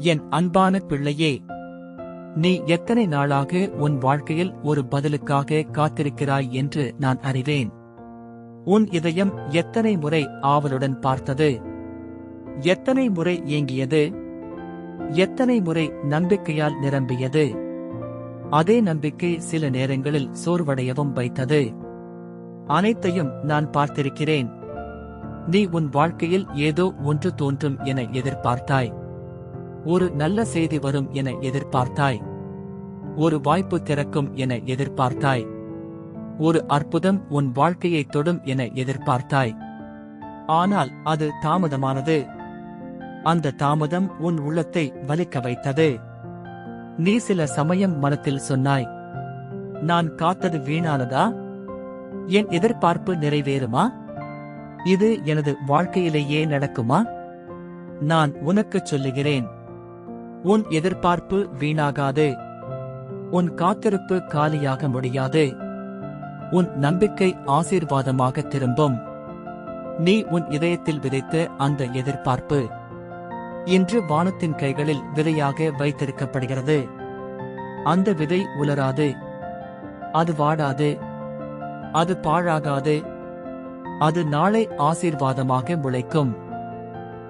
என் அன்பான பிள்ளையே நீ எத்தனை நாளாக உன் வாழ்க்கையில் ஒரு பதிலுக்காக காத்திருக்கிறாய் என்று நான் அறிவேன். உன் இதயம் எத்தனை முறை ஆவலுடன் பார்த்தது? எத்தனை முறை ஏங்கியது? எத்தனை முறை நம்பிக்கையால் நிரம்பியது? அதே நம்பிக்கை சில நேரங்களில் சோர்வடையவும் வைத்தது. அனைத்தையும் நான் பார்த்திருக்கிறேன். நீ உன் வாழ்க்கையில் ஏதோ ஒன்று தோன்றும் என எதிர்பார்த்தாய். ஒரு நல்ல செய்தி வரும் என எதிர்பார்த்தாய். ஒரு வாய்ப்பு திறக்கும் என எதிர்பார்த்தாய். ஒரு அற்புதம் உன் வாழ்க்கையை தொடும் என எதிர்பார்த்தாய். ஆனால் அது தாமதமானது. அந்த தாமதம் உன் உள்ளத்தை வலிக்க வைத்தது. நீ சில சமயம் மனத்தில் சொன்னாய் நான் காத்தது வீணானதா? என் எதிர்பார்ப்பு நிறைவேறுமா? இது எனது வாழ்க்கையிலேயே நடக்குமா? நான் உனக்குச் சொல்லுகிறேன். உன் எதிர்பார்ப்பு வீணாகாது. உன் காத்திருப்பு காலியாக முடியாது. உன் நம்பிக்கை ஆசீர்வாதமாக திரும்பும். நீ உன் இதயத்தில் விதைத்த அந்த எதிர்பார்ப்பு இன்று வானத்தின் கைகளில் விதையாக வைத்திருக்கப்படுகிறது. அந்த விதை உலராது. அது வாடாது. அது பாழாகாது. அது நாளை ஆசீர்வாதமாக முளைக்கும்.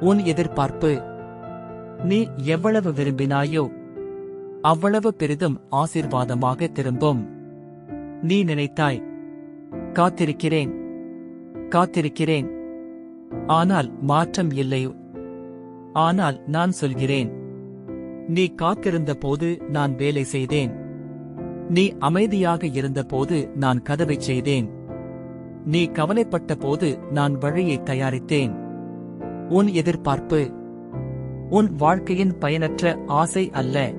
உன் எதிர்பார்ப்பு நீ எவ்வளவு விரும்பினாயோ அவ்வளவு பெரிதும் ஆசீர்வாதமாக திரும்பும். நீ நினைத்தாய் காத்திருக்கிறேன் காத்திருக்கிறேன். ஆனால் மாற்றம் இல்லையோ ஆனால் நான் சொல்கிறேன். நீ காத்திருந்த போது நான் வேலை செய்தேன். நீ அமைதியாக இருந்தபோது நான் கதவைச் செய்தேன். நீ கவலைப்பட்ட போது நான் வழியை தயாரித்தேன். உன் எதிர்பார்ப்பு உன் வாழ்க்கையின் பயனற்ற ஆசை அல்ல.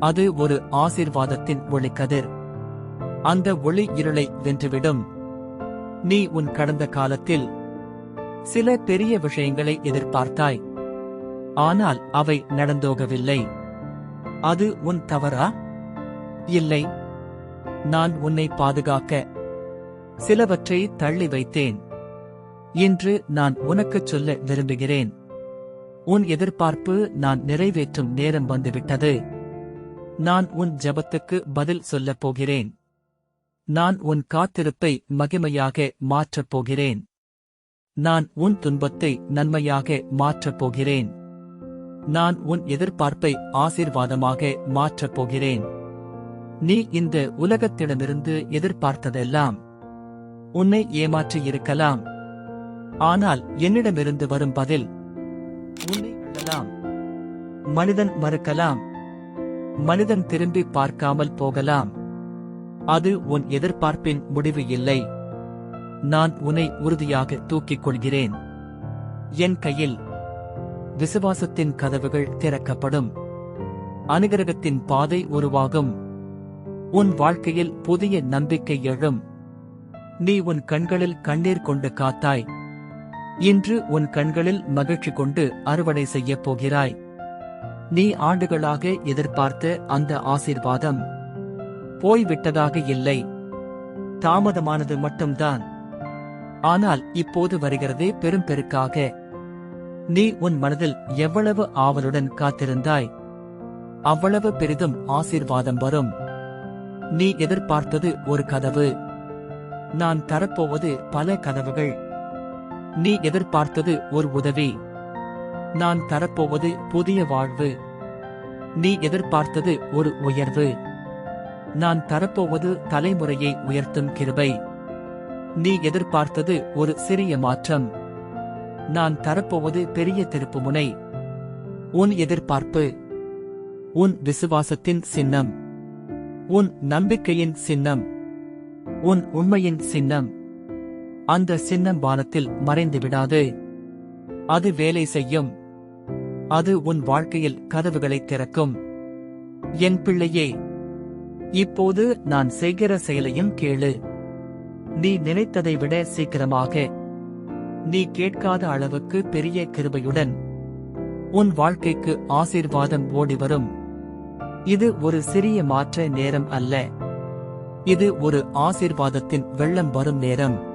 அது ஒரு ஆசீர்வாதத்தின் ஒளிக்கதிர் அந்த ஒளி இருளை வென்றுவிடும். நீ உன் கடந்த காலத்தில் சில பெரிய விஷயங்களை எதிர்பார்த்தாய். ஆனால் அவை நடந்தோகவில்லை. அது உன் தவறா? இல்லை. நான் உன்னை பாதுகாக்க சிலவற்றை தள்ளி வைத்தேன். இன்று நான் உனக்குச் சொல்ல விரும்புகிறேன். உன் எதிர்பார்ப்பு நான் நிறைவேற்றும் நேரம் வந்துவிட்டது. நான் உன் ஜபத்துக்கு பதில் சொல்லப் போகிறேன். நான் உன் காத்திருப்பை மகிமையாக மாற்றப் போகிறேன். நான் உன் துன்பத்தை நன்மையாக மாற்றப் போகிறேன். நான் உன் எதிர்பார்ப்பை ஆசீர்வாதமாக மாற்றப் போகிறேன். நீ இந்த உலகத்திடமிருந்து எதிர்பார்த்ததெல்லாம் உன்னை ஏமாற்றியிருக்கலாம். ஆனால் என்னிடமிருந்து வரும் பதில் உன்னை மனிதன் மறுக்கலாம். மனிதன் திரும்பி பார்க்காமல் போகலாம். அது உன் எதிர்பார்ப்பின் முடிவு இல்லை. நான் உன்னை உறுதியாக தூக்கிக் கொள்கிறேன். என் கையில் விசுவாசத்தின் கதவுகள் திறக்கப்படும். அனுகிரகத்தின் பாதை உருவாகும். உன் வாழ்க்கையில் புதிய நம்பிக்கை எழும். நீ உன் கண்களில் கண்ணீர் கொண்டு காத்தாய். இன்று உன் கண்களில் மகிழ்ச்சி கொண்டு அறுவடை செய்யப் போகிறாய். நீ ஆண்டுகளாக எதிர்பார்த்த அந்த ஆசீர்வாதம் போய்விட்டதாக இல்லை. தாமதமானது மட்டும்தான். ஆனால் இப்போது வருகிறதே பெரும் பெருக்காக. நீ உன் மனதில் எவ்வளவு ஆவலுடன் காத்திருந்தாய். அவ்வளவு பெரிதும் ஆசீர்வாதம் வரும். நீ எதிர்பார்த்தது ஒரு கதவு. நான் தரப்போவது பல கதவுகள். நீ எதிர்பார்த்தது ஒரு உதவி. நான் தரப்போவது புதிய வாழ்வு. நீ எதிர்பார்த்தது ஒரு உயர்வு. நான் தரப்போவது தலைமுறையை உயர்த்தும் கிருபை. நீ எதிர்பார்த்தது ஒரு சிறிய மாற்றம். நான் தரப்போவது பெரிய திருப்புமுனை உன் எதிர்பார்ப்பு. உன் விசுவாசத்தின் சின்னம். உன் நம்பிக்கையின் சின்னம். உன் உண்மையின் சின்னம். அந்த சின்னம் வானத்தில் மறைந்து விடாது. அது வேலை செய்யும். அது உன் வாழ்க்கையில் கதவுகளை திறக்கும். என் பிள்ளையே இப்போது நான் செய்கிற செயலையும் கேளு. நீ நினைத்ததை விட சீக்கிரமாக. நீ கேட்காத அளவுக்கு பெரிய கிருபையுடன். உன் வாழ்க்கைக்கு ஆசீர்வாதம் ஓடி வரும். இது ஒரு சிறிய மாற்ற நேரம் அல்ல. இது ஒரு ஆசீர்வாதத்தின் வெள்ளம் வரும் நேரம்.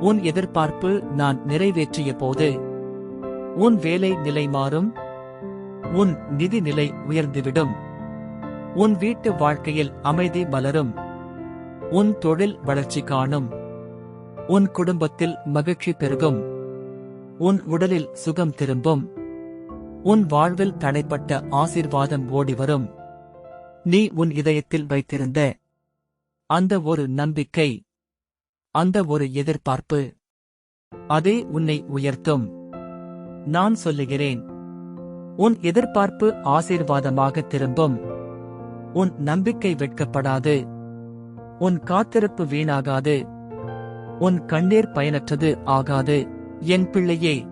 உன் எதிர்பார்ப்பு நான் நிறைவேற்றிய போது உன் வேலை நிலை மாறும் உன் நிதிநிலை உயர்ந்துவிடும். உன் வீட்டு வாழ்க்கையில் அமைதி மலரும் உன் தொழில் வளர்ச்சி காணும் உன் குடும்பத்தில் மகிழ்ச்சி பெருகும் உன் உடலில் சுகம் திரும்பும் உன் வாழ்வில் தடைப்பட்ட ஆசீர்வாதம் ஓடி வரும். நீ உன் இதயத்தில் வைத்திருந்த அந்த ஒரு நம்பிக்கை அந்த ஒரு எதிர்பார்ப்பு. அதே உன்னை உயர்த்தும். நான் சொல்லுகிறேன். உன் எதிர்பார்ப்பு ஆசீர்வாதமாக திரும்பும். உன் நம்பிக்கை வெட்கப்படாது. உன் காத்திருப்பு வீணாகாது. உன் கண்ணீர் பயனற்றது ஆகாது. என் பிள்ளையே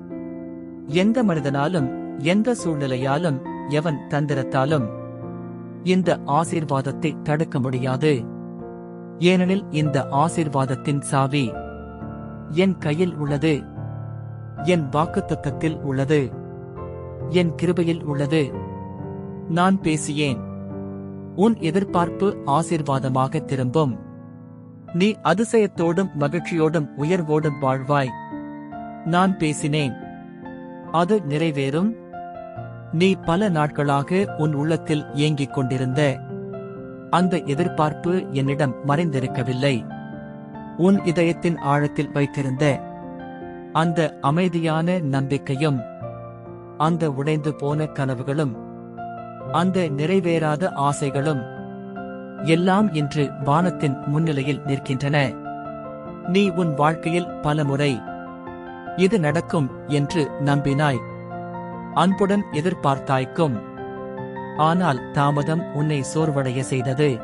எந்த மனிதனாலும் எந்த சூழ்நிலையாலும் எவன் தந்திரத்தாலும் இந்த ஆசீர்வாதத்தை தடுக்க முடியாது. ஏனெனில் இந்த ஆசீர்வாதத்தின் சாவி என் கையில் உள்ளது. என் வாக்குத்தத்தத்தில் உள்ளது. என் கிருபையில் உள்ளது. நான் பேசியேன். உன் எதிர்பார்ப்பு ஆசிர்வாதமாக திரும்பும். நீ அதிசயத்தோடும் மகிழ்ச்சியோடும் உயர்வோடும் வாழ்வாய். நான் பேசினேன். அது நிறைவேறும். நீ பல நாட்களாக உன் உள்ளத்தில் ஏங்கிக் கொண்டிருந்த அந்த எதிர்பார்ப்பு என்னிடம் மறைந்திருக்கவில்லை. உன் இதயத்தின் ஆழத்தில் வைத்திருந்த அந்த அமைதியான நம்பிக்கையும் அந்த உடைந்து போன கனவுகளும் அந்த நிறைவேறாத ஆசைகளும் எல்லாம் இன்று வானத்தின் முன்னிலையில் நிற்கின்றன. நீ உன் வாழ்க்கையில் பலமுறை இது நடக்கும் என்று நம்பினாய். அன்புடன் எதிர்பார்த்தாய்க்கும். ஆனால் தாமதம் உன்னை சோர்வடைய செய்தது.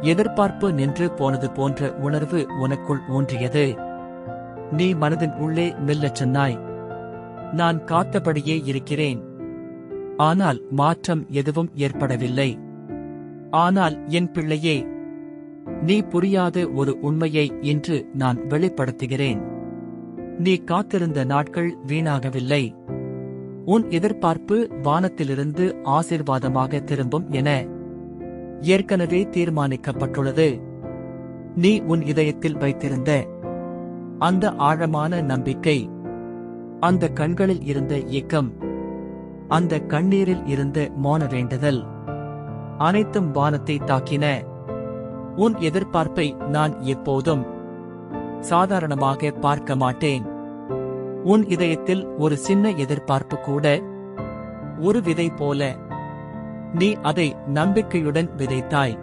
எதிர்பார்ப்பு நின்று போனது போன்ற உணர்வு உனக்குள் ஊன்றியது. நீ மனதின் உள்ளே மெல்லச் சொன்னாய். நான் காத்தபடியே இருக்கிறேன். ஆனால் மாற்றம் எதுவும் ஏற்படவில்லை. ஆனால் என் பிள்ளையே நீ புரியாத ஒரு உண்மையை இன்று நான் வெளிப்படுத்துகிறேன். நீ காத்திருந்த நாட்கள் வீணாகவில்லை. உன் எதிர்பார்ப்பு வானத்திலிருந்து ஆசிர்வாதமாக திரும்பும் என ஏற்கனவே தீர்மானிக்கப்பட்டுள்ளது. நீ உன் இதயத்தில் வைத்திருந்த அந்த ஆழமான நம்பிக்கை அந்த கண்களில் இருந்த ஏக்கம் அந்த கண்ணீரில் இருந்த மௌன வேண்டுதல் அனைத்தும் வானத்தை தாக்கின. உன் எதிர்பார்ப்பை நான் எப்போதும் சாதாரணமாக பார்க்க மாட்டேன். உன் இதயத்தில் ஒரு சின்ன எதிர்பார்ப்பு கூட ஒரு விதை போல. நீ அதை நம்பிக்கையுடன் விதைத்தாய்.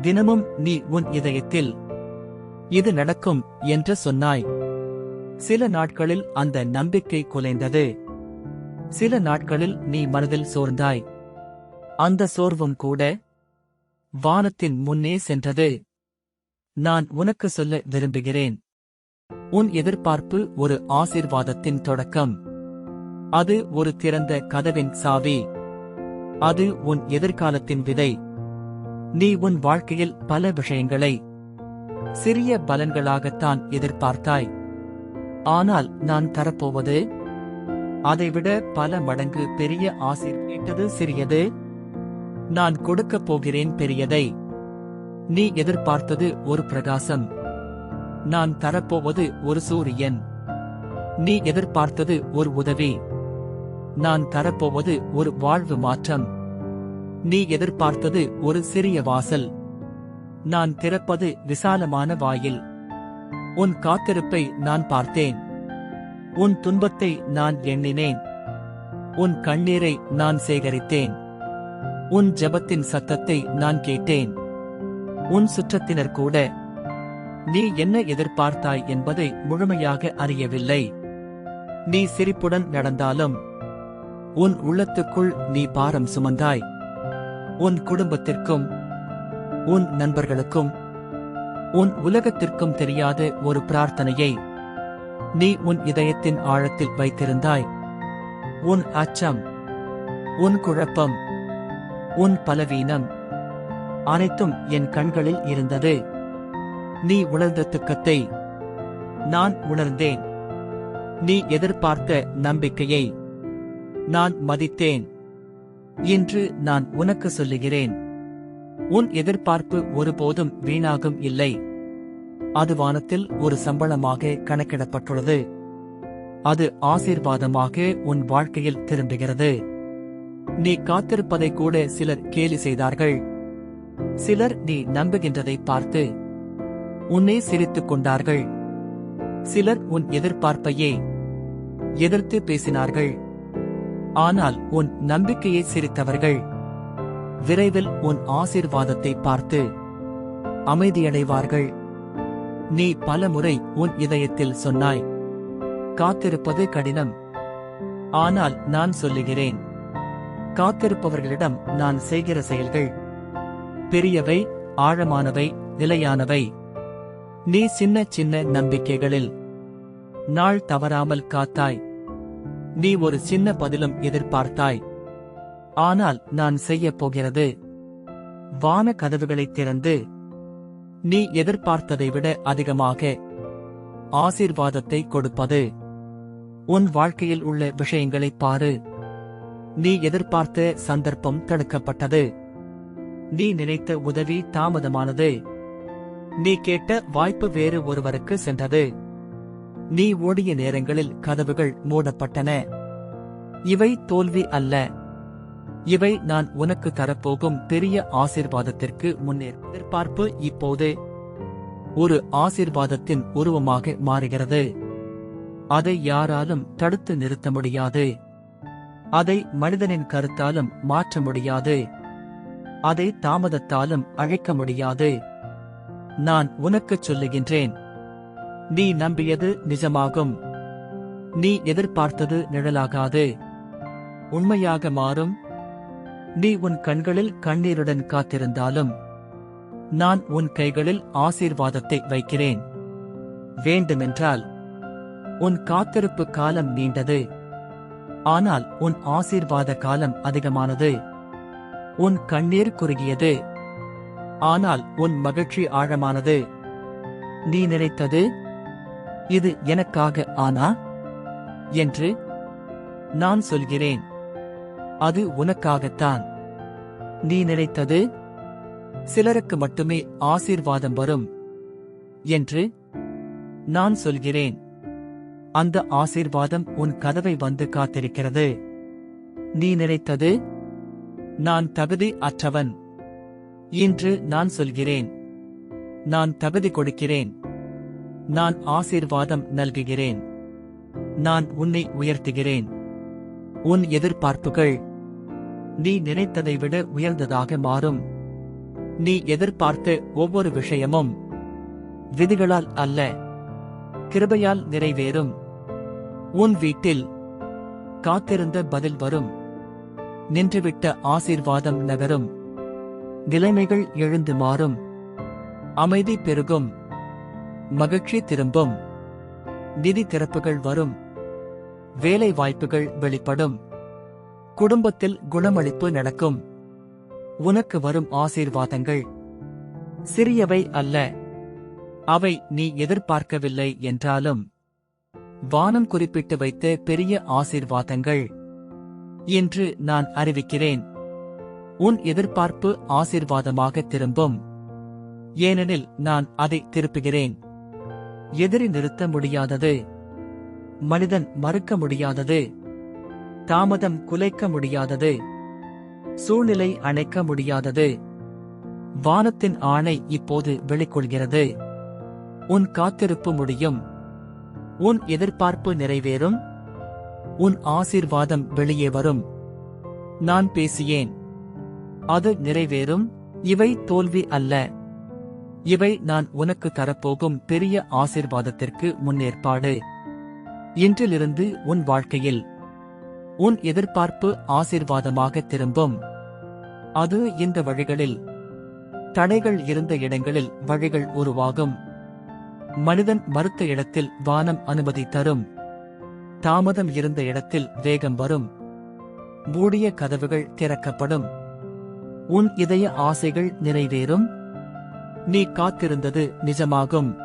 தினமும் நீ உன் இதயத்தில் இது நடக்கும் என்று சொன்னாய். சில நாட்களில் அந்த நம்பிக்கை குலைந்தது. சில நாட்களில் நீ மனதில் சோர்ந்தாய். அந்த சோர்வும் கூட வானத்தின் முன்னே சென்றது. நான் உனக்கு சொல்ல விரும்புகிறேன். உன் எதிர்பார்ப்பு ஒரு ஆசீர்வாதத்தின் தொடக்கம். அது ஒரு திறந்த கதவின் சாவி. அது உன் எதிர்காலத்தின் விதை. நீ உன் வாழ்க்கையில் பல விஷயங்களை சிறிய பலன்களாகத்தான் எதிர்பார்த்தாய். ஆனால் நான் தரப்போவது? அதைவிட பல மடங்கு பெரிய ஆசீர் கேட்டது சிறியது. நான் கொடுக்கப் போகிறேன் பெரியதை. நீ எதிர்பார்த்தது ஒரு பிரகாசம். நான் தரப்போவது ஒரு சூரியன். நீ எதிர்பார்த்தது ஒரு உதவி. நான் தரப்போவது ஒரு வாழ்வு மாற்றம். நீ எதிர்பார்த்தது ஒரு சிறிய வாசல். நான் திறப்பது விசாலமான வாயில். உன் காத்திருப்பை நான் பார்த்தேன். உன் துன்பத்தை நான் எண்ணினேன். உன் கண்ணீரை நான் சேகரித்தேன். உன் ஜெபத்தின் சத்தத்தை நான் கேட்டேன். உன் சுற்றத்தினர் கூட நீ என்ன எதிர்பார்த்தாய் என்பதை முழுமையாக அறியவில்லை. நீ சிரிப்புடன் நடந்தாலும் உன் உள்ளத்துக்குள் நீ பாரம் சுமந்தாய். உன் குடும்பத்திற்கும் உன் நண்பர்களுக்கும் உன் உலகத்திற்கும் தெரியாத ஒரு பிரார்த்தனையை நீ உன் இதயத்தின் ஆழத்தில் வைத்திருந்தாய். உன் அச்சம் உன் குழப்பம் உன் பலவீனம் அனைத்தும் என் கண்களில் இருந்தது. நீ உணர்ந்த துக்கத்தை நான் உணர்ந்தேன். நீ எதிர்பார்த்த நம்பிக்கையை நான் மதித்தேன். இன்று நான் உனக்கு சொல்லுகிறேன். உன் எதிர்பார்ப்பு ஒருபோதும் வீணாகும் இல்லை. அது வானத்தில் ஒரு சம்பளமாக கணக்கிடப்பட்டுள்ளது. அது ஆசீர்வாதமாக உன் வாழ்க்கையில் திரும்புகிறது. நீ காத்திருப்பதை கூட சிலர் கேலி செய்தார்கள். சிலர் நீ நம்புகின்றதை பார்த்து உன்னை சிரித்துக் கொண்டார்கள். சிலர் உன் எதிர்பார்ப்பையே எதிர்த்து பேசினார்கள். ஆனால் உன் நம்பிக்கையை சிரித்தவர்கள். விரைவில் உன் ஆசீர்வாதத்தை பார்த்து அமைதியடைவார்கள். நீ பலமுறை உன் இதயத்தில் சொன்னாய். காத்திருப்பது கடினம். ஆனால் நான் சொல்லுகிறேன். காத்திருப்பவர்களிடம் நான் செய்கிற செயல்கள். பெரியவை ஆழமானவை நிலையானவை. நீ சின்ன சின்ன நம்பிக்கைகளில் நாள் தவறாமல் காத்தாய். நீ ஒரு சின்ன பதிலும் எதிர்பார்த்தாய். ஆனால் நான் செய்யப் போகிறது. வான கதவுகளைத் திறந்து நீ எதிர்பார்த்ததை விட அதிகமாக ஆசீர்வாதத்தை கொடுப்பது. உன் வாழ்க்கையில் உள்ள விஷயங்களைப் பாரு. நீ எதிர்பார்த்த சந்தர்ப்பம் தடுக்கப்பட்டது. நீ நினைத்த உதவி தாமதமானது. நீ கேட்ட வாய்ப்பு வேறு ஒருவருக்கு சென்றது. நீ ஓடிய நேரங்களில் கதவுகள் மூடப்பட்டன. இவை தோல்வி அல்ல. இவை நான் உனக்கு தரப்போகும் பெரிய ஆசீர்வாதத்திற்கு முன்னேற் எதிர்பார்ப்பு இப்போது. ஒரு ஆசீர்வாதத்தின் உருவமாக மாறுகிறது. அதை யாராலும் தடுத்து நிறுத்த முடியாது. அதை மனிதனின் கருத்தாலும் மாற்ற முடியாது. அதை தாமதத்தாலும் அழைக்க முடியாது. நான் உனக்குச் சொல்லுகின்றேன். நீ நம்பியது நிஜமாகும். நீ எதிர்பார்த்தது நிழலாகாது. உண்மையாக மாறும். நீ உன் கண்களில் கண்ணீருடன் காத்திருந்தாலும் நான் உன் கைகளில் ஆசீர்வாதத்தை வைக்கிறேன். வேண்டுமென்றால் உன் காத்திருப்பு காலம் நீண்டது. ஆனால் உன் ஆசீர்வாத காலம் அதிகமானது. உன் கண்ணீர் குறுகியது. ஆனால் உன் மகிழ்ச்சி ஆழமானது. நீ நினைத்தது? இது எனக்காக ஆனா? என்று நான் சொல்கிறேன். அது உனக்காகத்தான். நீ நினைத்தது? சிலருக்கு மட்டுமே ஆசீர்வாதம் வரும். என்று நான் சொல்கிறேன். அந்த ஆசீர்வாதம் உன் கதவை வந்து காத்திருக்கிறது. நீ நினைத்தது? நான் தகுதி அற்றவன். இன்று நான் சொல்கிறேன். நான் தகுதி கொடுக்கிறேன். நான் ஆசீர்வாதம் நல்குகிறேன். நான் உன்னை உயர்த்துகிறேன். உன் எதிர்பார்ப்புகள் நீ நினைத்ததை விட உயர்ந்ததாக மாறும். நீ எதிர்பார்த்த ஒவ்வொரு விஷயமும் விதிகளால் அல்ல. கிருபையால் நிறைவேறும். உன் வீட்டில் காத்திருந்த பதில் வரும். நின்றுவிட்ட ஆசீர்வாதம் நகரும். நிலைமைகள் எழுந்து மாறும். அமைதி பெருகும். மகிழ்ச்சி திரும்பும். நிதி திறப்புகள் வரும். வேலை வாய்ப்புகள் வெளிப்படும். குடும்பத்தில் குணமளிப்பு நடக்கும். உனக்கு வரும் ஆசீர்வாதங்கள். சிறியவை அல்ல. அவை நீ எதிர்பார்க்கவில்லை என்றாலும் வானம் குறிப்பிட்டு வைத்த பெரிய ஆசீர்வாதங்கள் என்று நான் அறிவிக்கிறேன். உன் எதிர்பார்ப்பு ஆசீர்வாதமாக திரும்பும். ஏனெனில் நான் அதை திருப்புகிறேன். எதிரி நிறுத்த முடியாதது. மனிதன் மறுக்க முடியாதது. தாமதம் குலைக்க முடியாதது. சூழ்நிலை அணைக்க முடியாதது. வானத்தின் ஆணை இப்போது வெளிக்கொள்கிறது. உன் காத்திருப்பு முடியும். உன் எதிர்பார்ப்பு நிறைவேறும். உன் ஆசீர்வாதம் வெளியே வரும். நான் பேசியேன் அது நிறைவேறும். இவை தோல்வி அல்ல. இவை நான் உனக்கு தரப்போகும் பெரிய ஆசீர்வாதத்திற்கு முன்னேற்பாடு இன்றிலிருந்து உன் வாழ்க்கையில் உன் எதிர்பார்ப்பு ஆசிர்வாதமாக திரும்பும். அது இந்த வழிகளில் தடைகள் இருந்த இடங்களில் வழிகள் உருவாகும். மனிதன் மறுத்த இடத்தில் வானம் அனுமதி தரும். தாமதம் இருந்த இடத்தில் வேகம் வரும். மூடிய கதவுகள் திறக்கப்படும். உன் இதய ஆசைகள் நிறைவேறும். நீ காத்திருந்தது நிஜமாகும்.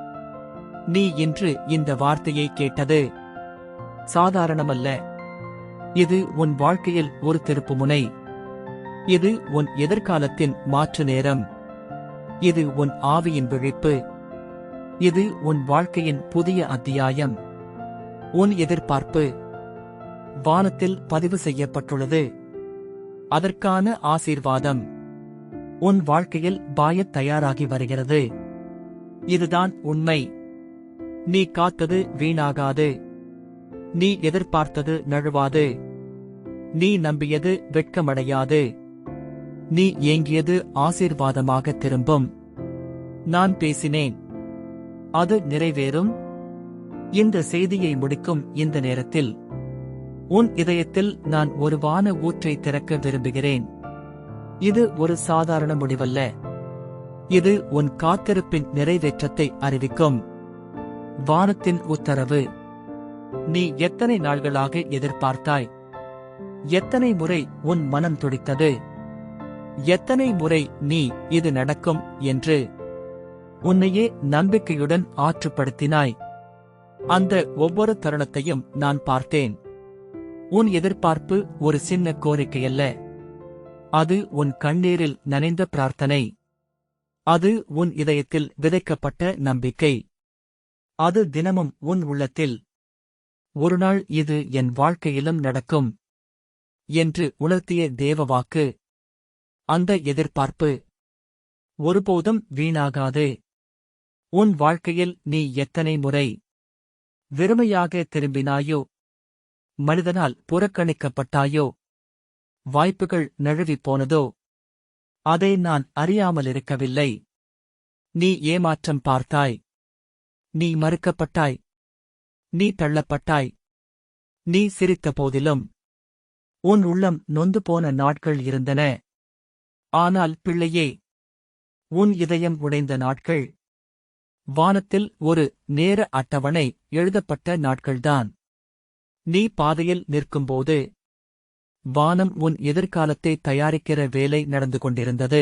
நீ இன்று இந்த வார்த்தையை கேட்டது. சாதாரணமல்ல. இது உன் வாழ்க்கையில் ஒரு திருப்புமுனை. இது உன் எதிர்காலத்தின் மாற்று நேரம். இது உன் ஆவியின் விழிப்பு. இது உன் வாழ்க்கையின் புதிய அத்தியாயம். உன் எதிர்பார்ப்பு. வானத்தில் பதிவு செய்யப்பட்டுள்ளது. அதற்கான ஆசீர்வாதம். உன் வாழ்க்கையில் பாயத் தயாராகி வருகிறது. இதுதான் உண்மை. நீ காத்தது வீணாகாது. நீ எதிர்பார்த்தது நழுவாது. நீ நம்பியது வெட்கமடையாது. நீ ஏங்கியது ஆசீர்வாதமாக திரும்பும். நான் பேசினேன். அது நிறைவேறும். இந்த செய்தியை முடிக்கும் இந்த நேரத்தில் உன் இதயத்தில் நான் ஒரு வான ஊற்றை திறக்க விரும்புகிறேன். இது ஒரு சாதாரண முடிவல்ல. இது உன் காத்திருப்பின் நிறைவேற்றத்தை அறிவிக்கும். வானத்தின் உத்தரவு. நீ எத்தனை நாள்களாக எதிர்பார்த்தாய்? எத்தனை முறை உன் மனம் துடித்தது? எத்தனை முறை நீ இது நடக்கும் என்று உன்னையே நம்பிக்கையுடன் ஆற்றுப்படுத்தினாய். அந்த ஒவ்வொரு தருணத்தையும் நான் பார்த்தேன். உன் எதிர்பார்ப்பு ஒரு சின்ன கோரிக்கையல்ல. அது உன் கண்ணீரில் நனைந்த பிரார்த்தனை. அது உன் இதயத்தில் விதைக்கப்பட்ட நம்பிக்கை. அது தினமும் உன் உள்ளத்தில். ஒருநாள் இது என் வாழ்க்கையிலும் நடக்கும். என்று உணர்த்திய தேவவாக்கு. அந்த எதிர்பார்ப்பு. ஒருபோதும் வீணாகாது. உன் வாழ்க்கையில் நீ எத்தனை முறை. வெறுமையாக திரும்பினாயோ. மனிதனால் புறக்கணிக்கப்பட்டாயோ. வாய்ப்புகள் நழுவிப் போனதோ? அதை நான் அறியாமலிருக்கவில்லை. நீ ஏமாற்றம் பார்த்தாய். நீ மறுக்கப்பட்டாய். நீ தள்ளப்பட்டாய். நீ சிரித்த போதிலும் உன் உள்ளம் நொந்து போன நாட்கள் இருந்தன. ஆனால் பிள்ளையே உன் இதயம் உடைந்த நாட்கள். வானத்தில் ஒரு நேர அட்டவணை எழுதப்பட்ட நாட்கள்தான். நீ பாதையில் நிற்கும்போது வானம் உன் எதிர்காலத்தை தயாரிக்கிற வேலை நடந்து கொண்டிருந்தது.